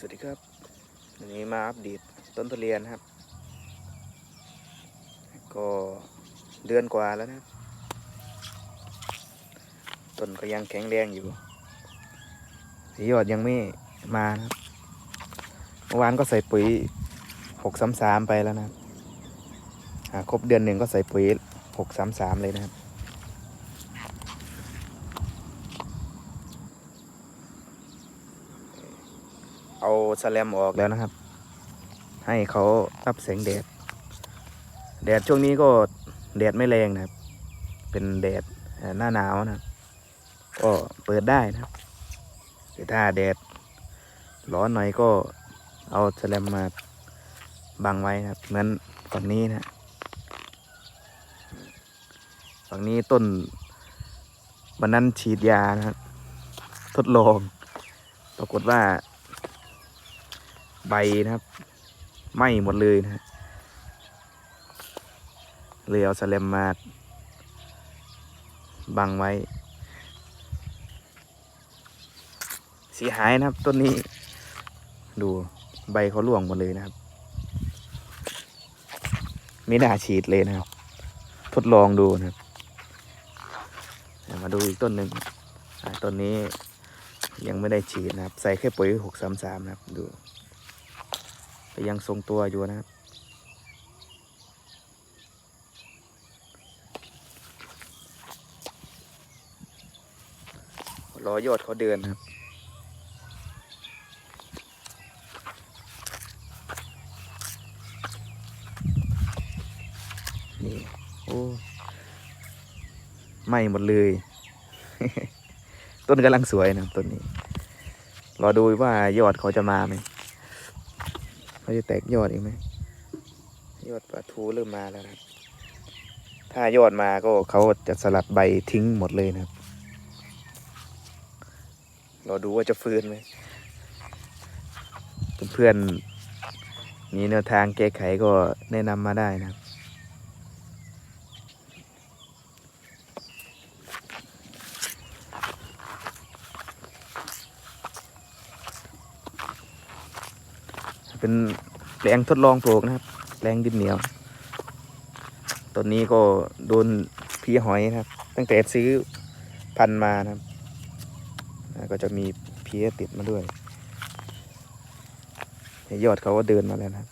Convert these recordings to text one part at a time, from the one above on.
สวัสดีครับวันนี้มาอัปเดตต้นทุเรียนครับ ก็เดือนกว่าแล้วนะต้นก็ยังแข็งแรงอยู่สียอดยังไม่มานะเมื่อวานก็ใส่ปุ๋ยหกสามสามไปแล้วนะครับครบเดือนหนึ่งก็ใส่ปุ๋ยหกสามสามเลยนะครับ เอาสแลมออกแล้วนะครับ ให้เขารับแสงแดด แดดช่วงนี้ก็แดดไม่แรงนะครับ เป็นแดดหน้าหนาวนะก็เปิดได้นะแต่ถ้าแดดร้อนหน่อยก็เอาสแลมมาบังไว้นะครับเหมือนฝั่งนี้นะฝั่งนี้ต้นวันนั้นฉีดยานะครับ ทดลอง ปรากฏว่า ใบนะครับไหม้หมดเลยนะฮะเลยเอาสแลมมาบังไว้ เสียหายนะครับต้นนี้ ดูใบเขาร่วงหมดเลยนะครับ ไม่น่าฉีดเลยนะครับ ทดลองดูนะครับ มาดูอีกต้นหนึ่งต้นนี้ยังไม่ได้ฉีดนะครับ ใส่แค่ปุ๋ยหกสามสามนะครับดู ก็ยังทรงตัวอยู่นะครับ รอยอดเขาเดินครับนี่โอ้ไหม่หมดเลย ต้นกำลังสวยนะต้นนี้ รอดูว่ายอดเขาจะมาไหม เขาจะแตกยอดอีกไหมยอดปลาทูเริ่มมาแล้วครับถ้ายอดมาก็เขาจะสลัดใบทิ้งหมดเลยนะครับเราดูว่าจะฟื้นไหมเพื่อนๆมีแนวทางแก้ไขก็แนะนำมาได้นะครับ เป็นแปลงทดลองปลูกนะครับแปลงดินเหนียว ต้นนี้ก็โดนพีหอยนะครับ ตั้งแต่ซื้อพันมานะครับ ก็จะมีพีติดมาด้วย ยอดเขาก็เดินมาแล้วนะครับ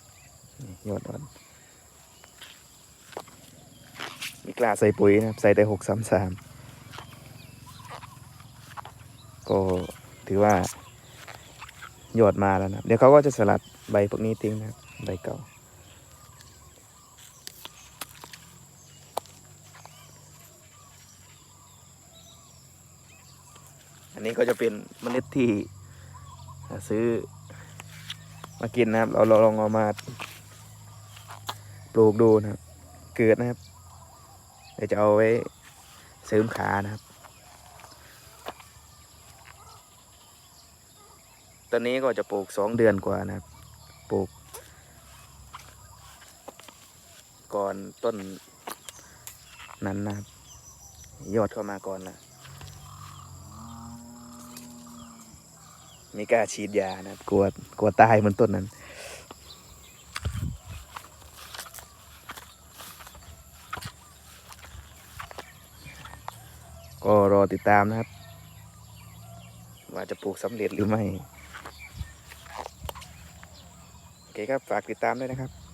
ยอดอ่อนมีกล้าใส่ปุ๋ยนะครับ ใส่แต่หกสามสามก็ถือว่า ยอดมาแล้วนะเดี๋ยวเขาก็จะสลัดใบพวกนี้ทิ้งนะครับใบเก่าอันนี้ก็จะเป็นเมล็ดที่ซื้อมากินนะครับ เราลองเอามาปลูกดูนะครับ เกิดนะครับ เดี๋ยวจะเอาไว้เสริมขานะครับ อนนี้ก็จะปลูกสองเดือนกว่านะครับปลูก ก่อนต้นนั้นนะครับยอดเข้ามาก่อนนะไม่กล้าฉีดยานะครับกลัวกลัวตายเหมือนต้นนั้นก็รอติดตามนะครับ ว่าจะปลูกสำเร็จหรือไม่ เคครับฝากติดตามด้วยนะครับ